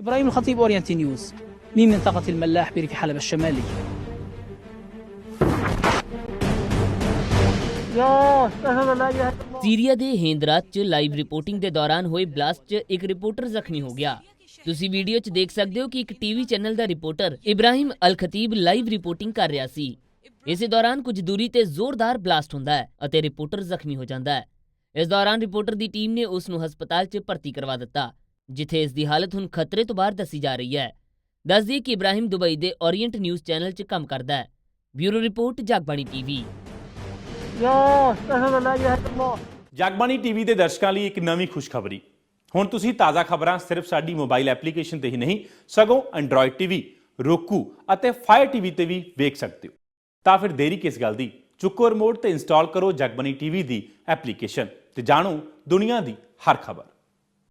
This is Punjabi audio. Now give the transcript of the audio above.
إبراهيم الخطيب أورينتي نيوز من منطقة الملاح بريف حلب الشمالي ਸੀਰੀਆ ਦੇ ਹੇਂਦਰਾਤ 'ਚ ਲਾਈਵ ਰਿਪੋਰਟਿੰਗ ਦੇ ਦੌਰਾਨ ਹੋਏ ਬਲਾਸਟ 'ਚ ਇੱਕ ਰਿਪੋਰਟਰ ਜ਼ਖਮੀ ਹੋ ਗਿਆ ਤੁਸੀਂ ਵੀਡੀਓ 'ਚ ਦੇਖ ਸਕਦੇ ਹੋ ਕਿ ਇੱਕ ਟੀਵੀ ਚੈਨਲ ਦਾ reporter Ibrahim Al Khatib live reporting ਕਰ ਰਿਹਾ ਸੀ ਇਸੇ ਦੌਰਾਨ ਕੁਝ ਦੂਰੀ ਤੇ ਜ਼ੋਰਦਾਰ ਬਲਾਸਟ ਹੁੰਦਾ ਹੈ ਅਤੇ ਰਿਪੋਰਟਰ ਜ਼ਖਮੀ ਹੋ ਜਾਂਦਾ ਹੈ ਇਸ ਦੌਰਾਨ ਰਿਪੋਰਟਰ ਦੀ ਟੀਮ ਨੇ ਉਸ ਨੂੰ ਹਸਪਤਾਲ 'ਚ ਭਰਤੀ ਕਰਵਾ ਦਿੱਤਾ ਜਿੱਥੇ ਇਸ ਦੀ ਹਾਲਤ ਹੁਣ ਖਤਰੇ ਤੋਂ ਬਾਹਰ ਦੱਸੀ ਜਾ ਰਹੀ ਹੈ। ਦੱਸ ਦਈਏ ਕਿ ਇਬਰਾਹਿਮ ਦੁਬਈ ਦੇ ਓਰੀਐਂਟ ਨਿਊਜ਼ ਚੈਨਲ 'ਚ ਕੰਮ ਕਰਦਾ ਹੈ। Bureau report Jagbani TV. Jagbani TV ਦੇ ਦਰਸ਼ਕਾਂ ਲਈ ਇੱਕ ਨਵੀਂ ਖੁਸ਼ਖਬਰੀ। ਹੁਣ ਤੁਸੀਂ ਤਾਜ਼ਾ ਖਬਰਾਂ ਸਿਰਫ ਸਾਡੀ ਮੋਬਾਈਲ ਐਪਲੀਕੇਸ਼ਨ ਤੇ ਹੀ ਨਹੀਂ ਸਗੋਂ ਐਂਡਰੋਇਡ ਟੀਵੀ roku ਅਤੇ ਫਾਇਰ ਟੀਵੀ ਤੇ ਵੀ ਵੇਖ ਸਕਦੇ ਹੋ। ਤਾਂ ਫਿਰ ਦੇਰੀ ਕਿਸ ਗੱਲ ਦੀ? ਚੁੱਕੋ ਰਿਮੋਟ ਤੇ ਇੰਸਟਾਲ ਕਰੋ ਜਗਬਾਣੀ ਟੀਵੀ ਦੀ ਐਪਲੀਕੇਸ਼ਨ ਤੇ ਜਾਣੋ ਦੁਨੀਆ ਦੀ ਹਰ ਖਬਰ।